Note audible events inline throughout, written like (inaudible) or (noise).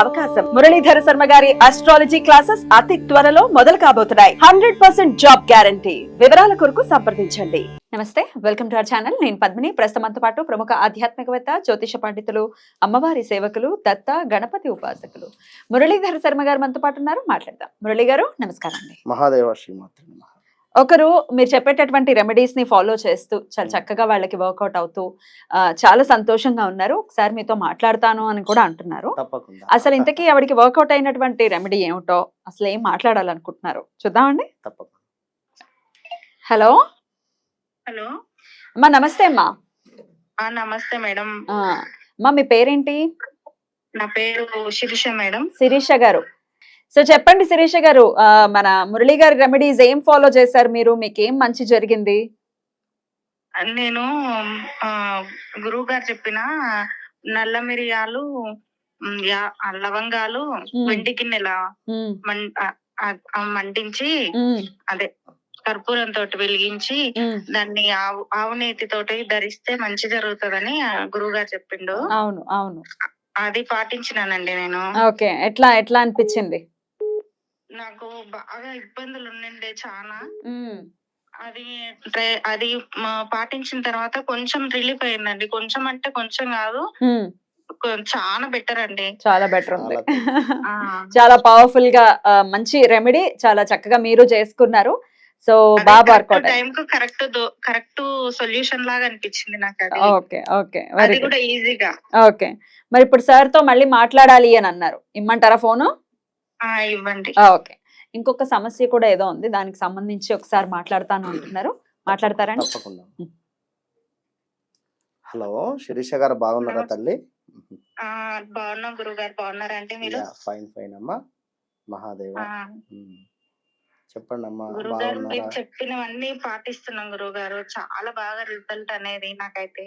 అవకాశం. మురళీధర శర్మ గారి astrology classes అతి త్వరలో మొదలు కాబోతున్నాయి. హండ్రెడ్ పర్సెంట్ జాబ్ గ్యారంటీ వివరాల కొరకు సంప్రదించండి. నమస్తే వెల్కమ్ టు అవర్ ఛానల్ నేను పద్మిని. ప్రస్తుతంతో పాటు ప్రముఖ ఆధ్యాత్మికవేత్త జ్యోతిష పండితులు అమ్మవారి సేవకులు దత్త గణపతి ఉపాసకులు. మురళీధర శర్మ గారు మనతో పాటు ఉన్నారు. మాట్లాడదాం. మురళి గారు నమస్కారం అండి. మహాదేవ శ్రీమాత్రి నమః. ఒకరు మీరు చెప్పేటటువంటి రెమెడీస్ని ఫాలో చేస్తూ చాలా చక్కగా వాళ్ళకి వర్కౌట్ అవుతూ చాలా సంతోషంగా ఉన్నారు. ఒకసారి మీతో మాట్లాడతాను అని కూడా అంటున్నారు. తప్పకుండా. అసలు ఇంతకీ ఆవిడకి వర్కౌట్ అయినటువంటి రెమెడీ ఏమిటో అసలు ఏం మాట్లాడాలనుకుంటున్నారు? చూద్దామండి తప్పకుండా. హలో హలో అమ్మా నమస్తే అమ్మా. ఆ నమస్తే మేడం. ఆ, అమ్మా మీ పేరేంటి? నా పేరు శిరీష మేడం. శిరీష గారు. సో చెప్పండి శిరీష గారు మన మురళి గారి రెమెడీస్ ఏం ఫాలో చేశారు మీరు? మీకు ఏం మంచి జరిగింది? నేను ఆ, గురువు గారు చెప్పిన నల్ల మిరియాలు లవంగాలు వెండి గిన్నెల మండించి అదే కర్పూరం తోటి వెలిగించి. దాన్ని ఆవు ఆవు నేతి తోటి ధరిస్తే మంచి జరుగుతుందని గురువు గారు చెప్పిండు. అవును అవును. అది పాటించినానండి నేను. ఓకే ఎట్లా ఎట్లా అనిపించింది? నాకు బాగా ఇబ్బందులు ఉండిండే చాలా అది అది పాటించిన తర్వాత కొంచెం రిలీఫ్ అయిందండి. కొంచెం అంటే కొంచెం కాదు. చాలా బెటర్ అండి. చాలా బెటర్ ఉంది. చాలా ఆ, చాలా పవర్ఫుల్గా మంచి రెమెడీ చాలా చక్కగా మీరు చేసుకున్నారు. సో బాగా వర్కౌట్ టైం కు కరెక్ట్ కరెక్ట్ సొల్యూషన్ లాగా అనిపించింది నాకు అది. Okay okay. వెరీ కూడా ఈజీగా ఓకే. మరి ఇప్పుడు సార్తో మళ్ళీ మాట్లాడాలి అని అన్నారు. ఇమ్మంటారా ఫోను ఇవ్వండి. ఓకే. ఇంకొక సమస్య కూడా ఏదో ఉంది. దానికి సంబంధించి ఒకసారి మాట్లాడతాను అంటున్నారు. మాట్లాడతారండి? తప్పకుండా. హలో శిరీష గారు బాగున్నారా తల్లి? ఆ బాగున్నాం గురువు గారు బాగున్నారా అంటే మీరు? ఫైన్ ఫైన్ అమ్మా. మహాదేవ. చెప్పండి అమ్మా గురువు గారు మీరు చెప్పినవన్నీ పాటిస్తున్నాం గురువు గారు చాలా బాగా రిజల్ట్ అనేది నాకైతే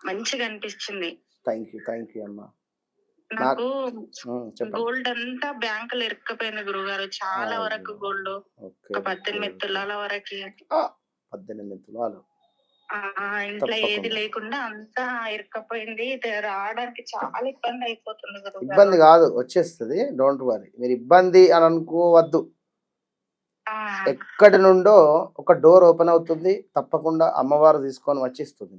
మంచిగా అనిపించింది. థ్యాంక్ యూ థ్యాంక్ యూ అమ్మా. నాకు గోల్డ్ అంతా బ్యాంకులు ఇరుక్కపోయింది గురుగారు. చాలా వరకు. గోల్డ్. ఒక పద్దెనిమిది. తులాల వరకు. పద్దెనిమిది తులాలు ఇంట్లో ఏది. లేకుండా అంతా ఇరుక్కపోయింది. రావడానికి చాలా ఇబ్బంది అయిపోతుంది ఇబ్బంది కాదు వచ్చేస్తుంది. డోంట్ వరీ మీరు ఇబ్బంది అని అనుకోవద్దు. ఎక్కడి నుండో ఒక డోర్ ఓపెన్ అవుతుంది. తప్పకుండా అమ్మవారు తీసుకొని వచ్చిస్తుంది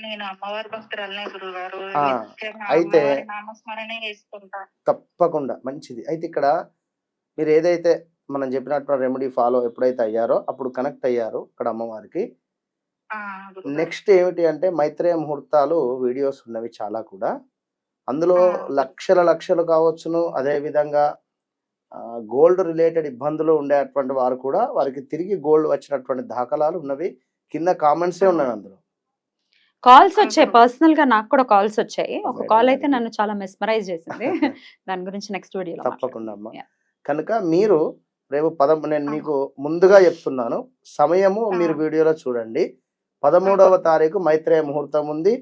నేను అమ్మవారి భక్తురాలనే నిత్యం అయితే- అమ్మవారి నామస్మరణే చేసుకుంటా. తప్పకుండా మంచిది. అయితే ఇక్కడ మీరు ఏదైతే మనం చెప్పినట్టు రెమెడీ ఫాలో ఎప్పుడైతే అయ్యారో అప్పుడు కనెక్ట్ అయ్యారు ఇక్కడ అమ్మవారికి. నెక్స్ట్ ఏమిటి అంటే మైత్రేయ ముహూర్తాలు వీడియోస్ ఉన్నవి చాలా కూడా. అందులో. లక్షల లక్షలు కావచ్చును. అదే విధంగా గోల్డ్ రిలేటెడ్ ఇబ్బందులు ఉండేటువంటి వారు కూడా వారికి తిరిగి గోల్డ్ వచ్చినటువంటి దాఖలాలు ఉన్నవి. కింద కామెంట్సే ఉన్నాయి అందులో? కాల్స్ వచ్చాయి. పర్సనల్గా నాకు కూడా కాల్స్ వచ్చాయి ఒక కాల్ అయితే. నన్ను చాలా మెస్మరైజ్ చేసింది (laughs) దాని గురించి నెక్స్ట్ వీడియోలో తప్పకుండా అమ్మా. కనుక మీరు రేపు పదం నేను. మీకు ముందుగా చెప్తున్నాను సమయము. మీరు వీడియోలో చూడండి పదమూడవ తారీఖు మైత్రేయ ముహూర్తం ఉంది.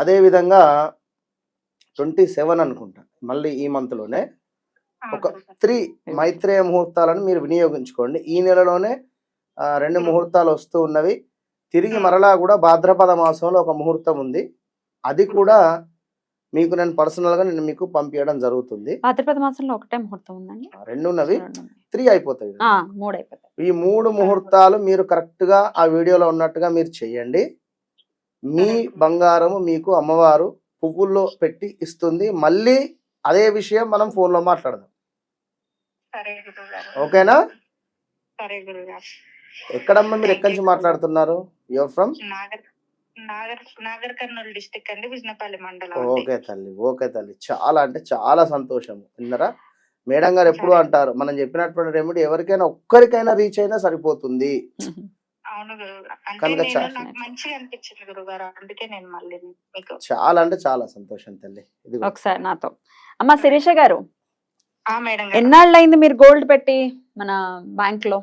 అదే విధంగా ట్వంటీ సెవెన్ అనుకుంటా మళ్ళీ ఈ మంత్లోనే ఒక. త్రీ మైత్రేయ ముహూర్తాలను మీరు వినియోగించుకోండి ఈ నెలలోనే రెండు. ముహూర్తాలు వస్తూ ఉన్నవి తిరిగి. మరలా కూడా భాద్రపద మాసంలో ఒక ముహూర్తం ఉంది. అది కూడా మీకు నేను పర్సనల్గా నేను మీకు పంపించడం జరుగుతుంది. భాద్రపద మాసంలో ఒకటే ముహూర్తం ఉందండి. రెండు ఉన్నవి. త్రీ అయిపోతాయి. ఆ, మూడు అయిపోతాయి ఈ మూడు ముహూర్తాలు మీరు కరెక్ట్గా ఆ వీడియోలో ఉన్నట్టుగా మీరు చేయండి. మీ బంగారము మీకు అమ్మవారు పువ్వుల్లో పెట్టి ఇస్తుంది. మళ్ళీ అదే విషయం మనం ఫోన్లో మాట్లాడదాం ఓకేనా? ఎక్కడమ్మా మీరు ఎక్కడి నుంచి మాట్లాడుతున్నారు? Your from Nagar Nagar Nagar Kurnool district అండి విజనపల్లి మండలం అండి. ఓకే తల్లి ఓకే తల్లి. చాలా అంటే చాలా సంతోషం విన్నరా? మేడం గారు ఎప్పుడు. అంటారు మనం చెప్పినటువంటి రెమెడీ ఎవరికైనా ఒక్కరికైనా రీచ్ అయినా సరిపోతుంది. చాలా- నాకు మంచిగా అనిపించింది గురుగారు అందుకే నేను మళ్ళీ మీకు చాలా అంటే చాలా సంతోషం తల్లి. ఇది ఒకసారి నాతో. అమ్మ శిరీష గారు ఆ మేడం గారు. ఎన్నాళ్ళు అయింది మీరు గోల్డ్ పెట్టి మన బ్యాంక్లో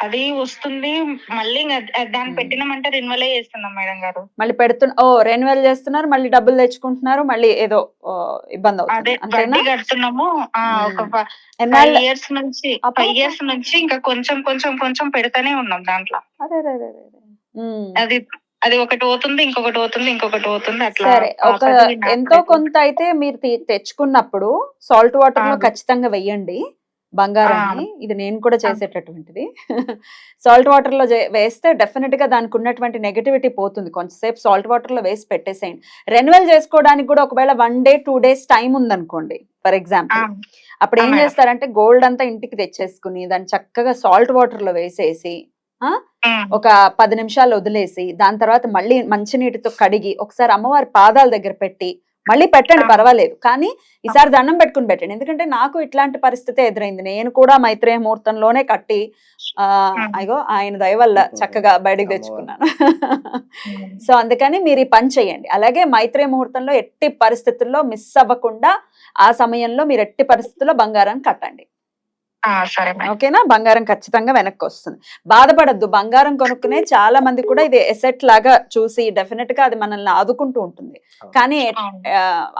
అది వస్తుంది మళ్ళీ దాన్ని. పెట్టినామంటే రెన్యువలే చేస్తున్నాం మేడం గారు మళ్ళీ పెడుతున్న ఓ రెన్యువల్ చేస్తున్నారు మళ్ళీ డబ్బులు తెచ్చుకుంటున్నారు మళ్ళీ ఏదో ఇబ్బంది అదే అవుతుంది వడ్డీ కడుతున్నాము ఒక. ఫైవ్ ఇయర్స్ నుంచి. ఫైవ్ ఇయర్స్ నుంచి ఇంకా కొంచెం కొంచెం కొంచెం పెడతానే ఉన్నాం దాంట్లో అదే అదే ఒకటి పోతుంది ఇంకొకటి పోతుంది ఇంకొకటి పోతుంది అట్లా సరే ఒక ఎంతో. కొంత అయితే మీరు తెచ్చుకున్నప్పుడు సాల్ట్ వాటర్లో. ఖచ్చితంగా వెయ్యండి బంగారాన్ని. ఇది నేను కూడా చేసేటటువంటిది. (laughs) సాల్ట్ వాటర్లో వేస్తే డెఫినెట్గా దానికి ఉన్నటువంటి నెగటివిటీ పోతుంది. కొంచెంసేపు సాల్ట్ వాటర్లో వేసి పెట్టేసేయండి. రెన్యువల్ చేసుకోవడానికి కూడా ఒకవేళ one day two days time ఉందనుకోండి ఫర్ ఎగ్జాంపుల్. అప్పుడు ఏం. చేస్తారంటే గోల్డ్ అంతా ఇంటికి తెచ్చేసుకుని దాన్ని చక్కగా సాల్ట్ వాటర్లో వేసేసి. ఒక పది నిమిషాలు వదిలేసి దాని తర్వాత మళ్ళీ మంచినీటితో కడిగి ఒకసారి అమ్మవారి పాదాల దగ్గర పెట్టి మళ్ళీ పెట్టండి. పర్వాలేదు కానీ ఈసారి దండం పెట్టుకుని పెట్టండి ఎందుకంటే నాకు ఇట్లాంటి పరిస్థితి ఎదురైంది నేను కూడా మైత్రేయ ముహూర్తంలోనే కట్టి ఆ. అయ్యో ఆయన దయ వల్ల చక్కగా బయటకు. తెచ్చుకున్నాను (laughs) సో అందుకని మీరు ఈ పని చేయండి అలాగే మైత్రేయ ముహూర్తంలో ఎట్టి పరిస్థితుల్లో మిస్ అవ్వకుండా ఆ సమయంలో మీరు ఎట్టి పరిస్థితుల్లో బంగారాన్ని కట్టండి ఓకేనా? బంగారం ఖచ్చితంగా వెనక్కి వస్తుంది బాధపడద్దు. బంగారం కొనుక్కునే చాలా మంది కూడా ఇది ఎసెట్ లాగా చూసి డెఫినెట్గా అది మనల్ని ఆదుకుంటూ ఉంటుంది. కానీ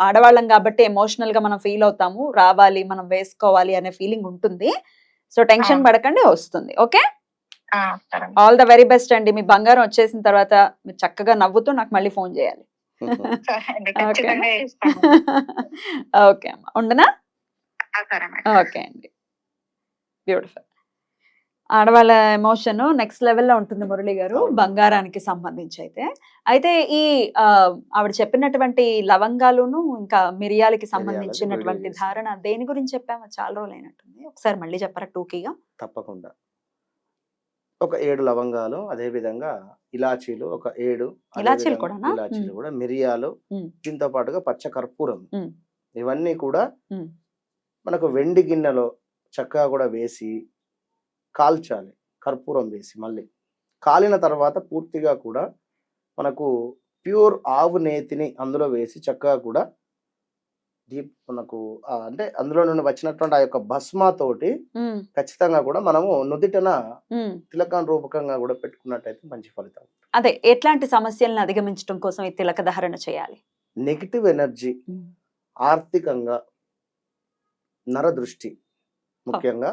ఆడవాళ్ళం కాబట్టి ఎమోషనల్గా మనం ఫీల్ అవుతాము. రావాలి మనం వేసుకోవాలి అనే ఫీలింగ్ ఉంటుంది. So tension. పడకండి వస్తుంది. Okay. All the very best అండి. మీ బంగారం వచ్చేసిన తర్వాత మీరు చక్కగా నవ్వుతూ నాకు మళ్ళీ ఫోన్ చేయాలి. (laughs) ఓకే? (laughs) అమ్మా. ఉండనా? ఓకే అండి. బ్యూటిఫుల్ ఆడవాళ్ళ ఎమోషన్ నెక్స్ట్ లెవెల్లో ఉంటుంది మురళి గారు. బంగారానికి సంబంధించి అయితే అయితే ఈ ఆవిడ చెప్పినటువంటి లవంగాలును ఇంకా మిరియాలకి సంబంధించినటువంటి. ధారణ దేని గురించి చెప్పాము చాలా రోజులు అయినట్టుంది ఒకసారి మళ్ళీ చెప్పరా టూకీగా తప్పకుండా ఒక ఏడు లవంగాలు అదే విధంగా ఇలాచీలు ఒక ఏడు ఇలాచీలు కూడానా? ఇలాచీలు. కూడా మిరియాలు. దీంతో పాటుగా పచ్చ కర్పూరం. ఇవన్నీ కూడా. మనకు వెండి గిన్నెలో చక్కగా కూడా వేసి కాల్చాలి కర్పూరం వేసి మళ్ళీ. కాలిన తర్వాత పూర్తిగా కూడా మనకు ప్యూర్ ఆవు నేతిని అందులో వేసి చక్కగా కూడా డీప్ మనకు అంటే అందులో నుండి వచ్చినటువంటి ఆ యొక్క భస్మాతోటి ఖచ్చితంగా కూడా మనము నుదిటన. తిలకం రూపకంగా కూడా పెట్టుకున్నట్టయితే మంచి ఫలితం. అదే ఎట్లాంటి సమస్యలను అధిగమించడం కోసం ఈ తిలక ధారణ చేయాలి? నెగిటివ్ ఎనర్జీ ఆర్థికంగా నరదృష్టి ముఖ్యంగా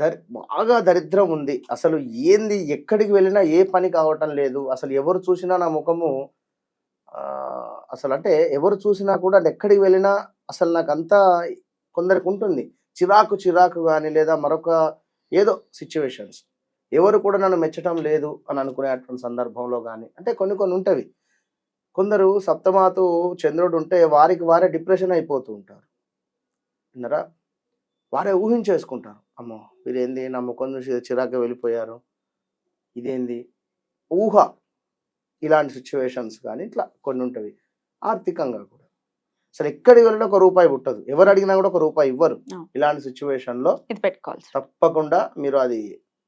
దరి బాగా దరిద్రం ఉంది. అసలు ఏంది ఎక్కడికి వెళ్ళినా ఏ పని కావటం లేదు. అసలు ఎవరు చూసినా నా ముఖము అసలు అంటే ఎవరు చూసినా కూడా ఎక్కడికి వెళ్ళినా అసలు నాకు అంతా కొందరికి ఉంటుంది. చిరాకు చిరాకు కానీ లేదా మరొక ఏదో సిచ్యువేషన్స్ ఎవరు కూడా నన్ను మెచ్చటం లేదు అని అనుకునేటువంటి సందర్భంలో కానీ అంటే కొన్ని కొన్ని ఉంటవి. కొందరు సప్తమాతు చంద్రుడు ఉంటే వారికి వారే డిప్రెషన్ అయిపోతూ ఉంటారు. విన్నారా? వారే ఊహించేసుకుంటారు. అమ్మో! వీరేంది? నా ముఖం చూసి చిరాకు వెళ్ళిపోయారు. ఇదేంది? ఊహ. ఇలాంటి సిచ్యువేషన్స్ కానీ ఇట్లా కొన్ని ఉంటవి. ఆర్థికంగా కూడా. అసలు ఎక్కడికి వెళ్ళినా ఒక రూపాయి పుట్టదు. ఎవరు అడిగినా కూడా ఒక రూపాయి ఇవ్వరు. ఇలాంటి సిచ్యువేషన్లో ఇది పెట్టుకోవాలి తప్పకుండా మీరు అది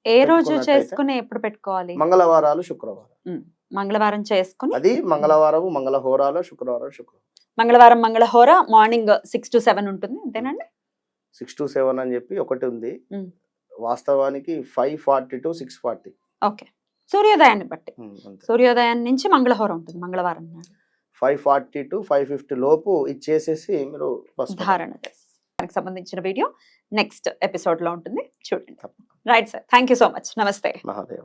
ఏ రోజు చేసుకుని ఎప్పుడు పెట్టుకోవాలి? మంగళవారాలు శుక్రవారం మంగళవారం చేసుకుని అది మంగళవారం మంగళహోరాలు శుక్రవారం శుక్రవారం. మంగళవారం మంగళహోర మార్నింగ్ సిక్స్ టు సెవెన్ ఉంటుంది. అంతేనండి? సిక్స్ టు సెవెన్ అని చెప్పి ఒకటి ఉంది. వాస్తవానికి five forty to six forty. Okay. సూర్యోదయాన్ని బట్టి. అంతే. సూర్యోదయం నుంచి మంగళహోర ఉంటుంది మంగళవారం five forty to five fifty లోపు ఇచ్చేసేసి మీరు ధారణ దానికి సంబంధించిన వీడియో నెక్స్ట్ ఎపిసోడ్లో ఉంటుంది. చూడండి. Right sir. Thank you so much. నమస్తే. మహాదేవ.